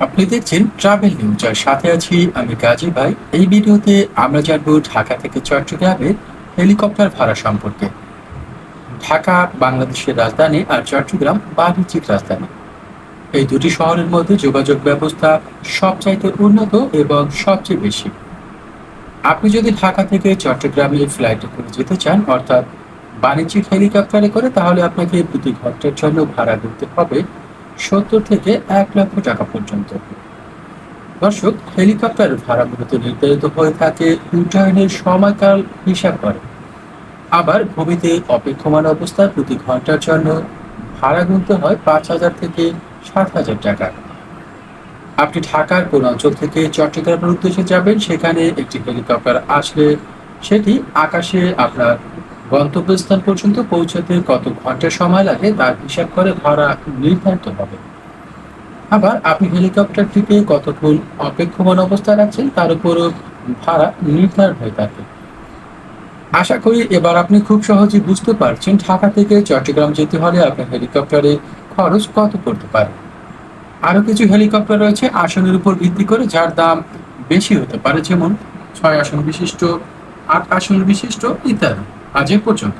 আপনি দেখছেন travel news আর সাথে আছি আমি গাজী ভাই। এই ভিডিওতে আমরা জানব ঢাকা থেকে চট্টগ্রামে হেলিকপ্টার ভাড়া সম্পর্কে। ঢাকা, বাংলাদেশের রাজধানী আর চট্টগ্রাম বাণিজ্যিক রাজধানী। এই দুটি শহরের মধ্যে যোগাযোগ ব্যবস্থা সবচাইতে উন্নত এবং সবচেয়ে বেশি। আপনি যদি ঢাকা থেকে চট্টগ্রামে ফ্লাইটে করে যেতে চান, অর্থাৎ বাণিজ্যিক হেলিকপ্টারে করে, তাহলে আপনাকে প্রতি ঘণ্টার জন্য ভাড়া দিতে হবে সত্তর থেকে এক লক্ষ টাকা পর্যন্ত। দর্শক, হেলিকপ্টার ভাড়া মূলত নির্ধারিত হয়ে থাকে, উড্ডয়নের সময়কাল হিসাব করে। আবার ভূমিতে অপেক্ষমান অবস্থায় প্রতি ঘণ্টার জন্য ভাড়া গুনতে হয় পাঁচ হাজার থেকে সাত হাজার টাকা। আপনি ঢাকার কোন অঞ্চল থেকে চট্টগ্রামের উদ্দেশ্যে যাবেন, সেখানে একটি হেলিকপ্টার আসলে সেটি আকাশে আপনার গন্তব্যস্থান পর্যন্ত পৌঁছাতে কত ঘণ্টা সময় লাগে তার হিসাব করে ভাড়া নির্ধারিত হবে। আবার আপনি হেলিকপ্টারটিকে কতক্ষণ অপেক্ষমান অবস্থায় রাখছেন তার উপরও ভাড়া নির্ধারণ হয়ে থাকে। আশা করি এবার আপনি খুব সহজে বুঝতে পারছেন ঢাকা থেকে চট্টগ্রাম যেতে হলে আপনার হেলিকপ্টারে খরচ কত পড়তে পারে। আরও কিছু হেলিকপ্টার রয়েছে আসনের উপর ভিত্তি করে যার দাম বেশি হতে পারে, যেমন ছয় আসন বিশিষ্ট, আট আসন বিশিষ্ট ইত্যাদি। আজ এ পর্যন্ত।